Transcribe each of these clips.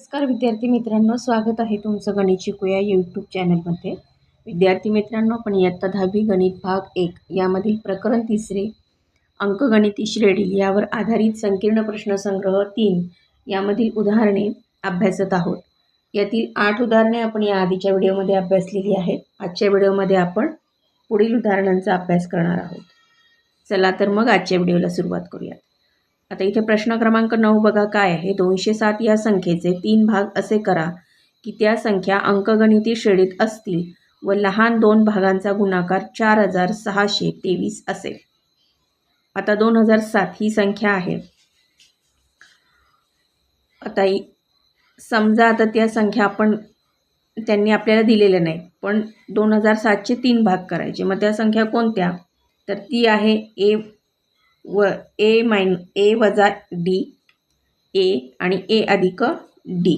नमस्कार विद्यार्थी मित्रांनो स्वागत आहे तुमचं गणित शिकूया यूट्यूब चॅनलमध्ये विद्यार्थी मित्रांनो आपण इयत्ता दहावी गणित भाग एक यामधील प्रकरण तिसरे अंकगणिती श्रेणी यावर आधारित संकीर्ण प्रश्नसंग्रह तीन यामधील उदाहरणे अभ्यासत आहोत. यातील आठ उदाहरणे आपण या आधीच्या व्हिडिओमध्ये अभ्यासलेली आहेत. आजच्या व्हिडिओमध्ये आपण पुढील उदाहरणांचा अभ्यास करणार आहोत. चला तर मग आजच्या व्हिडिओला सुरुवात करूयात. आता इथे प्रश्न क्रमांक नऊ बघा काय आहे. दोनशे सात या संख्येचे तीन भाग असे करा की त्या संख्या अंकगणिती श्रेणीत असतील व लहान दोन भागांचा गुणाकार चार हजार सहाशे तेवीस असेल. आता दोन हजार सात ही संख्या आहे. आता समजा आता त्या संख्या आपण त्यांनी आपल्याला दिलेल्या नाही पण दोन हजार सातचे तीन भाग करायचे. मग त्या संख्या कोणत्या? तर ती आहे ए व ए माइन ए वजा डी ए आणि ए अधिक डी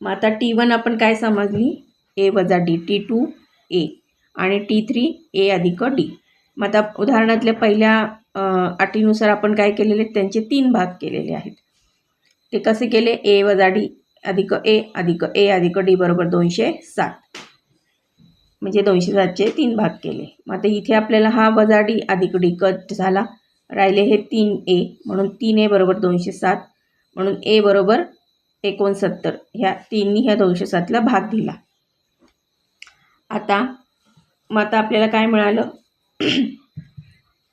मग आता टी वन आपण काय समजली? ए वजा डी टी टू ए आणि टी थ्री ए अधिक डी मग आता उदाहरणातल्या पहिल्या अटीनुसार आपण काय केलेले? आहेत? त्यांचे तीन भाग केलेले आहेत. ते कसे केले? ए वजा डी अधिक ए अधिक ए अधिक डी बरोबर दोनशे सात. म्हणजे दोनशे सातचे तीन भाग केले. मग आता इथे आपल्याला हा वजा डी अधिक डी कट झाला. राहिले हे तीन ए. म्हणून तीन ए बरोबर दोनशे सात. म्हणून ए बरोबर एकोणसत्तर. ह्या तीननी ह्या दोनशे सातला भाग दिला. आता मग आता आपल्याला काय मिळालं?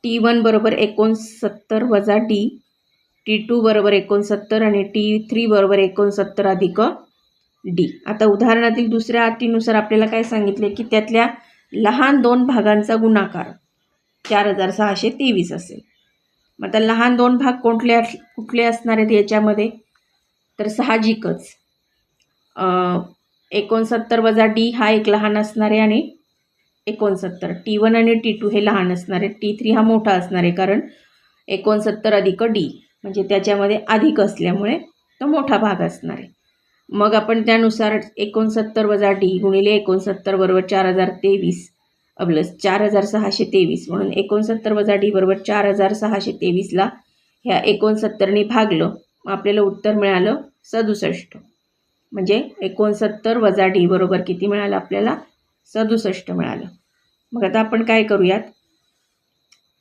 टी वन बरोबर एकोणसत्तर वजा डी टी टू बरोबर एकोणसत्तर आणि टी थ्री बरोबर एकोणसत्तर अधिक डी आता उदाहरणातील दुसऱ्या अटीनुसार आपल्याला काय सांगितले? की त्यातल्या लहान दोन भागांचा गुणाकार चार हजार सहाशे तेवीस असेल. मग आता लहान दोन भाग कुठले अस- कुठले असणार आहेत याच्यामध्ये? तर साहजिकच. एकोणसत्तर वजा डी हा एक लहान असणार आहे आणि एकोणसत्तर. टी वन आणि टी टू हे लहान असणार आहे टी थ्री हा मोठा असणार आहे कारण एकोणसत्तर अधिक डी म्हणजे त्याच्यामध्ये अधिक असल्यामुळे तो मोठा भाग असणार आहे. मग आपण त्यानुसार एकोणसत्तर वजा डी गुणिले एकोणसत्तर बरोबर चार हजार तेवीस. प्लस चार हजार सहाशे तेवीस म्हणून एकोणसत्तर वजा डी बरोबर चार हजार सहाशे तेवीसला ह्या एकोणसत्तरने भागलं. मग आपल्याला उत्तर मिळालं सदुसष्ट. म्हणजे एकोणसत्तर वजा डी बरोबर किती मिळालं आपल्याला? सदुसष्ट मिळालं. मग आता आपण काय करूयात?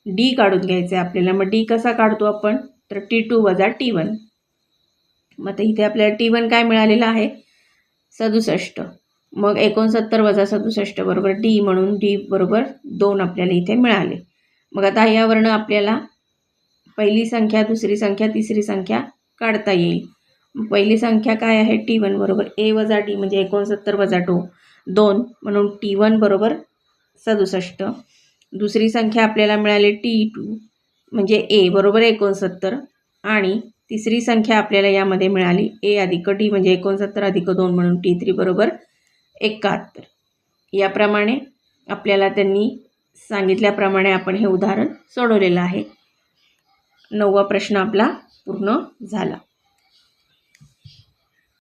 डी काढून घ्यायचं आहे आपल्याला. मग डी कसा काढतो आपण? तर टी टू वजा टी वन. मग आता इथे आपल्याला टी वन काय मिळालेलं आहे? सदुसष्ट. मग एकोणसत्तर वजा सदुसष्ट बरोबर डी म्हणून डी बरोबर दोन आपल्याला इथे मिळाले. मग आता यावरनं आपल्याला पहिली संख्या दुसरी संख्या तिसरी संख्या काढता येईल. पहिली संख्या काय आहे? टी वन बरोबर ए वजा डी म्हणजे एकोणसत्तर वजा टू दोन म्हणून टी वन बरोबर सदुसष्ट. दुसरी संख्या आपल्याला मिळाली टी टू म्हणजे ए बरोबर एकोणसत्तर आणि तिसरी संख्या आपल्याला यामध्ये मिळाली ए अधिक डी म्हणजे एकोणसत्तर अधिक दोन म्हणून टी थ्री बरोबर एकाहत्तर. याप्रमाणे आपल्याला त्यांनी सांगितल्याप्रमाणे आपण हे उदाहरण सोडवलेलं आहे. नववा प्रश्न आपला पूर्ण झाला.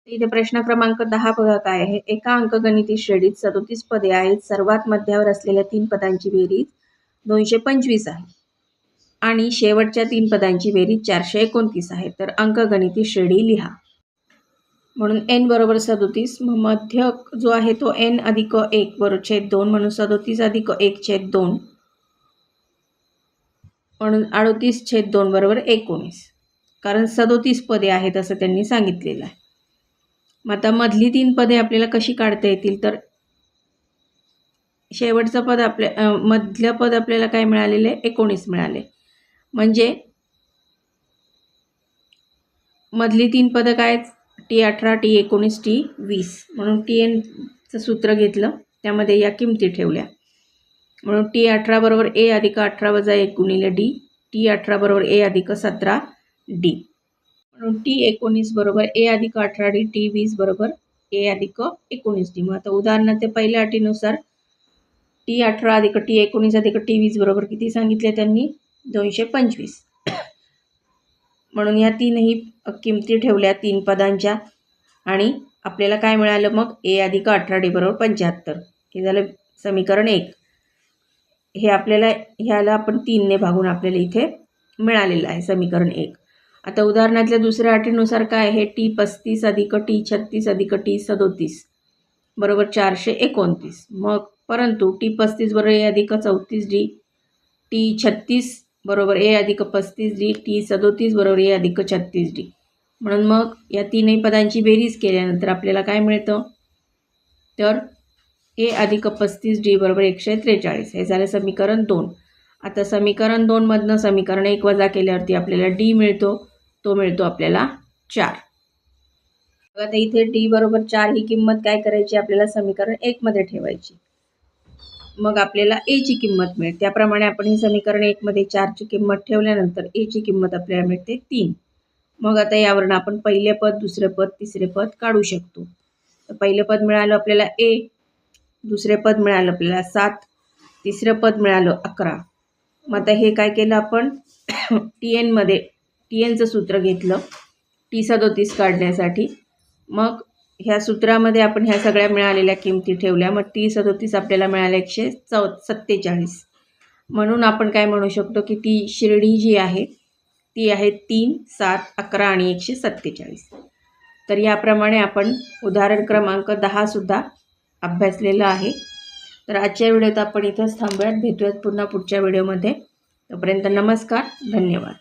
इथे प्रश्न क्रमांक दहा बघा काय आहे. एका अंकगणिती श्रेणीत सदोतीस पदे आहेत. सर्वात मध्यावर असलेल्या तीन पदांची बेरीज दोनशे पंचवीस आहे. आणि शेवटच्या तीन पदांची बेरीज चारशे एकोणतीस आहे. तर अंकगणिती श्रेणी लिहा. म्हणून एन बरोबर सदोतीस. मग मध्य जो आहे तो एन अधिक एक बरोबर छेद दोन म्हणून सदोतीस अधिक एक छेद दोन. म्हणून अडोतीस छेद दोन बरोबर एकोणीस. कारण सदोतीस पदे आहेत असं त्यांनी सांगितलेलं आहे. मग आता मधली तीन पदे आपल्याला कशी काढता येतील? तर शेवटचं पद आपल्या मधलं पद आपल्याला काय मिळालेलं आहे? एकोणीस मिळाले. म्हणजे मधली तीन पदं काय आहेत? टी अठरा टी एकोणीस टी वीस म्हणून टी एनचं सूत्र घेतलं. त्यामध्ये या किमती ठेवल्या. म्हणून टी अठरा बरोबर ए अधिक अठरा वजा एक गुणिले डी. टी अठरा बरोबर ए अधिक सतरा डी. म्हणून टी एकोणीस बरोबर ए अधिक अठरा डी. टी वीस बरोबर ए अधिक एकोणीस डी. मग आता उदाहरणार्थ पहिल्या अटीनुसार टी अठरा अधिक टी एकोणीस अधिक टी वीस बरोबर किती सांगितले त्यांनी? दोनशे पंचवीस. म्हणून या तीनही किमती ठेवल्या तीन पदांच्या. आणि आपल्याला काय मिळालं मग? ए अधिक अठरा डी बरोबर पंच्याहत्तर. हे झालं समीकरण एक. हे आपल्याला ह्याला आपण तीनने भागून आपल्याला इथे मिळालेलं आहे समीकरण एक. आता उदाहरणातल्या दुसऱ्या अटीनुसार काय आहे? टी पस्तीस अधिक टी छत्तीस अधिक टी सदोतीस. बरोबर चारशे एकोणतीस. मग परंतु टी पस्तीस बरोबर ए अधिक चौतीस डी. टी छत्तीस बरोबर ए अधिक पस्तीस डी टी सदोतीस बरोबर ए अधिक छत्तीस डी. म्हणून मग या तीनही पदांची बेरीज केल्यानंतर आपल्याला काय मिळतं? तर ए अधिक पस्तीस डी बरोबर एकशे त्रेचाळीस. हे झालं समीकरण दोन. आता समीकरण दोनमधनं समीकरण एक वजा केल्यावरती आपल्याला डी मिळतो. तो मिळतो आपल्याला चार. मग आता इथे डी बरोबर चार ही किंमत काय करायची? आपल्याला समीकरण एकमध्ये ठेवायची. मग आपल्याला एची किंमत मिळेल त्याप्रमाणे आपण हे समीकरण एकमध्ये चारची किंमत ठेवल्यानंतर एची किंमत आपल्याला मिळते तीन. मग आता यावरून आपण पहिले पद दुसरे पद तिसरे पद काढू शकतो. तर पहिलं पद मिळालं आपल्याला ए दुसरे पद मिळालं आपल्याला सात तिसरं पद मिळालं अकरा. मग आता हे काय केलं आपण? टी एनमध्ये टी एनचं सूत्र घेतलं. टी सदोतीस काढण्यासाठी. मग ह्या सूत्रामध्ये आपण ह्या सगळ्या मिळालेल्या किमती ठेवल्या. मग ती सदोतीस आपल्याला मिळाल्या एकशे चौ सत्तेचाळीस. म्हणून आपण काय म्हणू शकतो की ती शिर्डी जी आहे ती आहे तीन सात अकरा आणि एकशे सत्तेचाळीस. तर याप्रमाणे आपण उदाहरण क्रमांक दहासुद्धा अभ्यासलेला आहे. तर आजच्या व्हिडिओत आपण इथंच थांबूयात. भेटूयात पुन्हा पुढच्या व्हिडिओमध्ये. तोपर्यंत नमस्कार धन्यवाद.